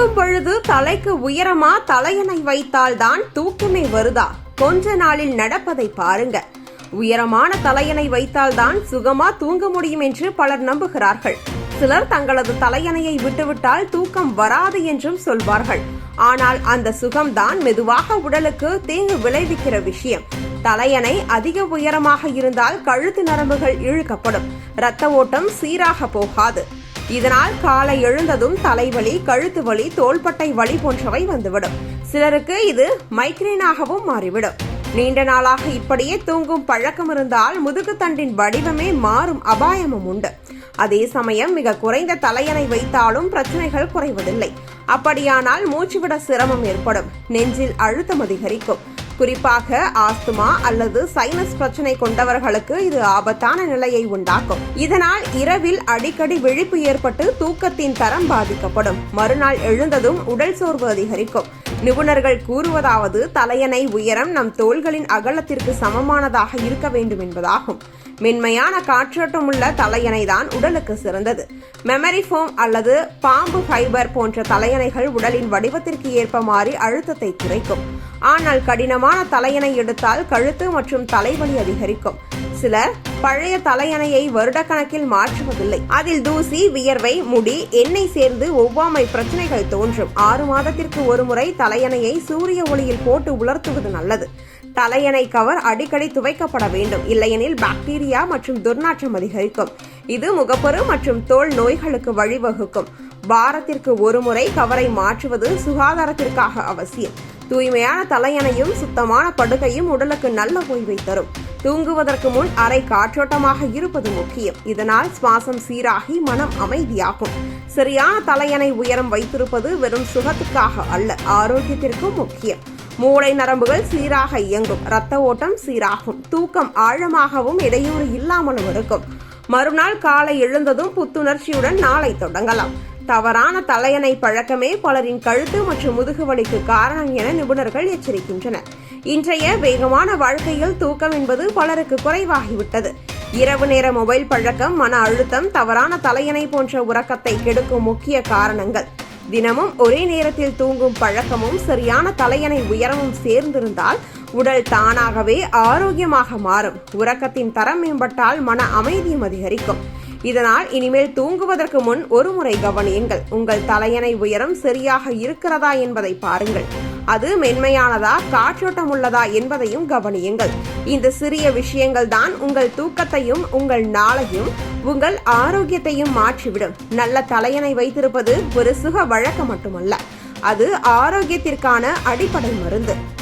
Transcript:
தூங்கும் பொழுது தலைக்கு உயரமா தலையணை வைத்தால்தான் தூக்கமே வருதா? கொஞ்ச நாளில் நடப்பதை பாருங்க. உயரமான தலையணை வைத்தால்தான் சுகமா தூங்க முடியும் என்று பலர் நம்புகிறார்கள். சிலர் தங்களது தலையணையை விட்டுவிட்டால் தூக்கம் வராது என்றும் சொல்வார்கள். ஆனால் அந்த சுகம்தான் மெதுவாக உடலுக்கு தீங்கு விளைவிக்கிற விஷயம். தலையணை அதிக உயரமாக இருந்தால் கழுத்து நரம்புகள் இழுக்கப்படும். இரத்த ஓட்டம் சீராக போகாது. இதனால் காலை எழுந்ததும் தலைவலி கழுத்து வலி தோள்பட்டை வலி போன்றவை வந்துவிடும். சிலருக்கு இது மைக்ரேனாகவும் மாறிவிடும். நீண்ட நாளாக இப்படியே தூங்கும் பழக்கம் இருந்தால் முதுகுத்தண்டின் வடிவமே மாறும் அபாயமும் உண்டு. அதே சமயம் மிக குறைந்த தலையணை வைத்தாலும் பிரச்சனைகள் குறைவதில்லை. அப்படியானால் மூச்சுவிட சிரமம் ஏற்படும். நெஞ்சில் அழுத்தம் அதிகரிக்கும். குறிப்பாக ஆஸ்துமா அல்லது சைனஸ் பிரச்சனை கொண்டவர்களுக்கு இது ஆபத்தான நிலையை உண்டாக்கும். இதனால் இரவில் அடிக்கடி விழிப்பு ஏற்பட்டு தூக்கத்தின் தரம் பாதிக்கப்படும். மறுநாள் எழுந்ததும் உடல் சோர்வு அதிகரிக்கும். நிபுணர்கள் கூறுவதாவது தலையணை உயரம் நம் தோள்களின் அகலத்திற்கு சமமானதாக இருக்க வேண்டும் என்பதாகும். மென்மையான காற்றோட்டம் உள்ள தலையணை தான் உடலுக்கு சிறந்தது. மெமரி ஃபோம் அல்லது பாம்பு ஃபைபர் போன்ற தலையணைகள் உடலின் வடிவத்திற்கு ஏற்ப மாறி அழுத்தத்தை குறைக்கும். ஆனால் கடினமான தலையணை எடுத்தால் கழுத்து மற்றும் தலைவலி அதிகரிக்கும். சிலர் பழைய தலையணையை வருடக்கணக்கில் மாற்றுவதில்லை. அதில் தூசி வியர்வை முடி எண்ணெய் சேர்ந்து ஒவ்வாமை பிரச்சனைகள் தோன்றும். ஆறு மாதத்திற்கு ஒருமுறை தலையணையை சூரிய ஒளியில் போட்டு உலர்த்துவது நல்லது. தலையணை கவர் அடிக்கடி துவைக்கப்பட வேண்டும். இல்லையெனில் பாக்டீரியா மற்றும் துர்நாற்றம் அதிகரிக்கும். இது முகப்பரு மற்றும் தோல் நோய்களுக்கு வழிவகுக்கும். வாரத்திற்கு ஒருமுறை கவரை மாற்றுவது சுகாதாரத்திற்காக அவசியம். தூய்மையான தலையணையும் சுத்தமான படுகையும் உடலுக்கு நல்ல ஓய்வை தரும். தூங்குவதற்கு முன் அறை காற்றோட்டமாக இருப்பது முக்கியம். இதனால் சுவாசம் சீராகி மனம் அமைதியாகும். சரியான தலையணை உயரம் வைத்திருப்பது வெறும் சுகத்துக்காக அல்ல ஆரோக்கியத்திற்கும் முக்கியம். மூளை நரம்புகள் சீராக இயங்கும் இரத்த ஓட்டம் சீராகும் தூக்கம் ஆழமாகவும் இடையூறு இல்லாமலும் இருக்கும். மறுநாள் காலை எழுந்ததும் புத்துணர்ச்சியுடன் நாளை தொடங்கலாம். தவறான தலையணை பழக்கமே பலரின் கழுத்து மற்றும் முதுகு வலிக்கு காரணம் என நிபுணர்கள் எச்சரிக்கின்றனர். இன்றைய வேகமான வாழ்க்கையில் தூக்கம் என்பது பலருக்கு குறைவாகிவிட்டது. இரவு நேர மொபைல் பழக்கம் மன அழுத்தம் தவறான தலையணை போன்ற உறக்கத்தை கெடுக்கும் முக்கிய காரணங்கள். தினமும் ஒரே நேரத்தில் தூங்கும் பழக்கமும் சரியான தலையணை உயரமும் சேர்ந்திருந்தால் உடல் தானாகவே ஆரோக்கியமாக மாறும். உறக்கத்தின் தரம் மேம்பட்டால் மன அமைதியும் அதிகரிக்கும். இதனால் இனிமேல் தூங்குவதற்கு முன் ஒரு முறை கவனியுங்கள். உங்கள் தலையணை உயரம் சரியாக இருக்கிறதா என்பதை பாருங்கள். அது மென்மையானதா காற்றோட்டம் உள்ளதா என்பதையும் கவனியுங்கள். இந்த சிறிய விஷயங்கள் தான் உங்கள் தூக்கத்தையும் உங்கள் நாளையும் உங்கள் ஆரோக்கியத்தையும் மாற்றிவிடும். நல்ல தலையணை வைத்திருப்பது ஒரு சுக வழக்கம் மட்டுமல்ல. அது ஆரோக்கியத்திற்கான அடிப்படை மருந்து.